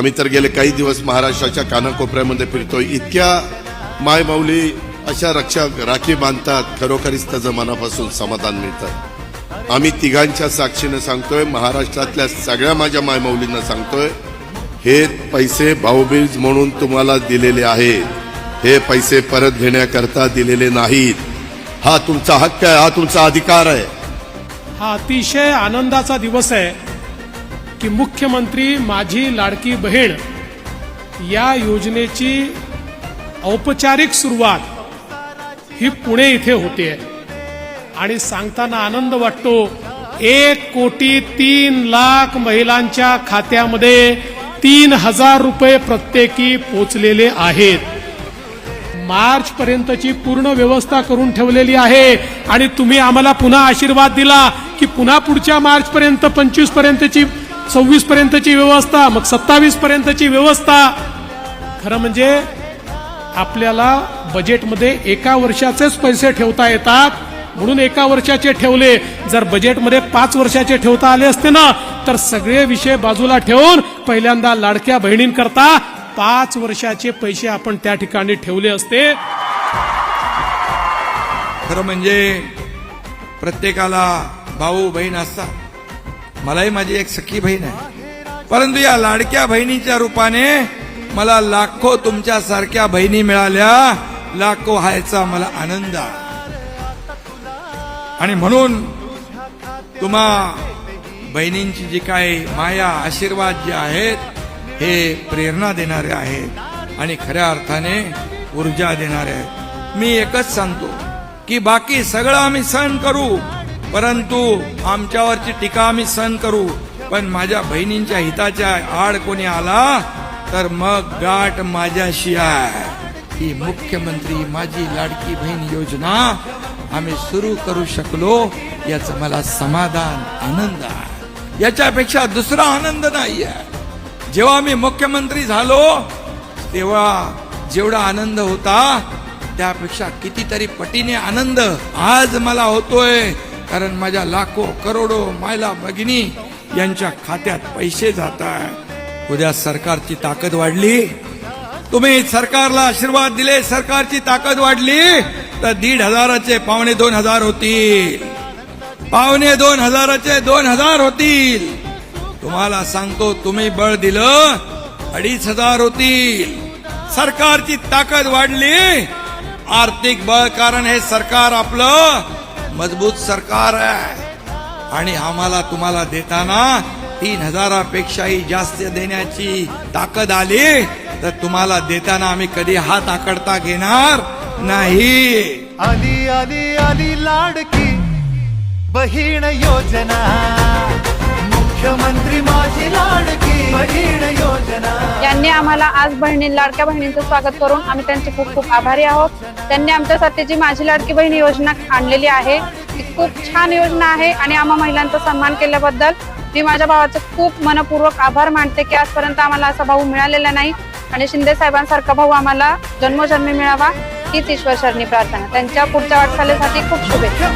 आम्ही तर गेले काही दिवस महाराष्ट्राच्या कानाकोपऱ्यामध्ये फिरतोय. इतक्या मायमाऊली अशा रक्षा राखी बांधतात खरोखरीच त्याचं मनापासून समाधान मिळतं. आम्ही तिघांच्या साक्षीनं सांगतोय महाराष्ट्रातल्या सगळ्या माझ्या मायमाऊलींना सांगतोय हे पैसे भाऊबीज म्हणून तुम्हाला दिलेले आहेत. हे पैसे परत घेण्याकरता दिलेले नाहीत. हा तुमचा हक्क आहे हा तुमचा अधिकार आहे. हा अतिशय आनंदाचा दिवस आहे. की मुख्यमंत्री माझी लाडकी बहीण या योजनेची औपचारिक सुरुवात ही पुणे इथे होते. आणि सांगताना आनंद वाटतो एक कोटी तीन लाख महिलांच्या खात्यामध्ये तीन हजार रुपये प्रत्येकी पोचलेले आहेत. मार्च पर्यंतची पूर्ण व्यवस्था करून ठेवलेली आहे. आणि तुम्ही आम्हाला पुन्हा आशीर्वाद दिला की पुन्हा पुढच्या मार्च पर्यंत पंचवीस पर्यंतची सव्वीस पर्यंतची व्यवस्था मग सत्तावीस पर्यंतची व्यवस्था. खरं म्हणजे आपल्याला बजेटमध्ये एका वर्षाचेच पैसे ठेवता येतात. म्हणून एका वर्षाचे ठेवले. जर बजेटमध्ये पाच वर्षाचे ठेवता आले असते ना तर सगळे विषय बाजूला ठेवून पहिल्यांदा लाडक्या बहिणींकरता पाच वर्षाचे पैसे आपण त्या ठिकाणी ठेवले असते. खरं म्हणजे प्रत्येकाला भाऊ बहीण असतात. मलाही माझी एक सखी बहीण आहे. परंतु या लाडक्या बहिणीच्या रूपाने मला लाखो तुमच्या सारख्या बहिणी मिळाल्या. लाखो व्हायचा मला आनंद आणि म्हणून तुम्हा बहिणींची जी काय माया आशीर्वाद जे आहेत हे प्रेरणा देणारे आहेत. आणि खऱ्या अर्थाने ऊर्जा देणारे आहेत. मी एकच सांगतो की बाकी सगळं आम्ही सहन करू. परंतु आमच्यावरची टीका आम्ही सहन करू. पण माझ्या बहिणींच्या हिताच्या आड कोणी आला तर मग गाठ माझ्याशी आहे. ही मुख्यमंत्री माझी लाडकी बहीण योजना आम्ही सुरू करू शकलो याचं मला समाधान आनंद आहे. याच्यापेक्षा दुसरा आनंद नाही आहे जेव्हा मी मुख्यमंत्री झालो तेव्हा जेवढा आनंद होता त्यापेक्षा कितीतरी पटीने आनंद आज मला होतोय. कारण माझ्या लाखो करोडो मायला भगिनी यांच्या खात्यात पैसे जात आहे. उद्या सरकारची ताकद वाढली. तुम्ही सरकारला आशीर्वाद दिले सरकारची ताकद वाढली तर दीड हजाराचे पावणे दोन हजार होतील. पावणे दोन हजाराचे दोन हजार होतील. तुम्हाला सांगतो तुम्ही बळ दिलं अडीच हजार होतील. सरकारची ताकद वाढली. आर्थिक बळ कारण हे सरकार आपलं मजबूत सरकार आहे. आणि आम्हाला तुम्हाला देताना तीन हजारापेक्षाही जास्त देण्याची ताकद आली तर तुम्हाला देताना आम्ही कधी हात आकडता घेणार नाही. आली आली आली लाडकी बहीण योजना. मुख्यमंत्री माझी लाडकी यांनी आम्हाला आज बहिणी लाडक्या बहिणींचं स्वागत करून आम्ही त्यांचे खूप खूप आभारी आहोत. त्यांनी आमच्यासाठी जी माझी लाडकी बहीण योजना आणलेली आहे. ती खूप छान योजना आहे आणि आम्हा महिलांचा सन्मान केल्याबद्दल मी माझ्या भावाचे खूप मनपूर्वक आभार मानते की आजपर्यंत आम्हाला असा भाऊ मिळालेला नाही. आणि शिंदे साहेबांसारखा भाऊ आम्हाला जन्मोजन्मी मिळावा हीच ईश्वर शरणी प्रार्थना. त्यांच्या पुढच्या वाटचालीसाठी खूप शुभेच्छा.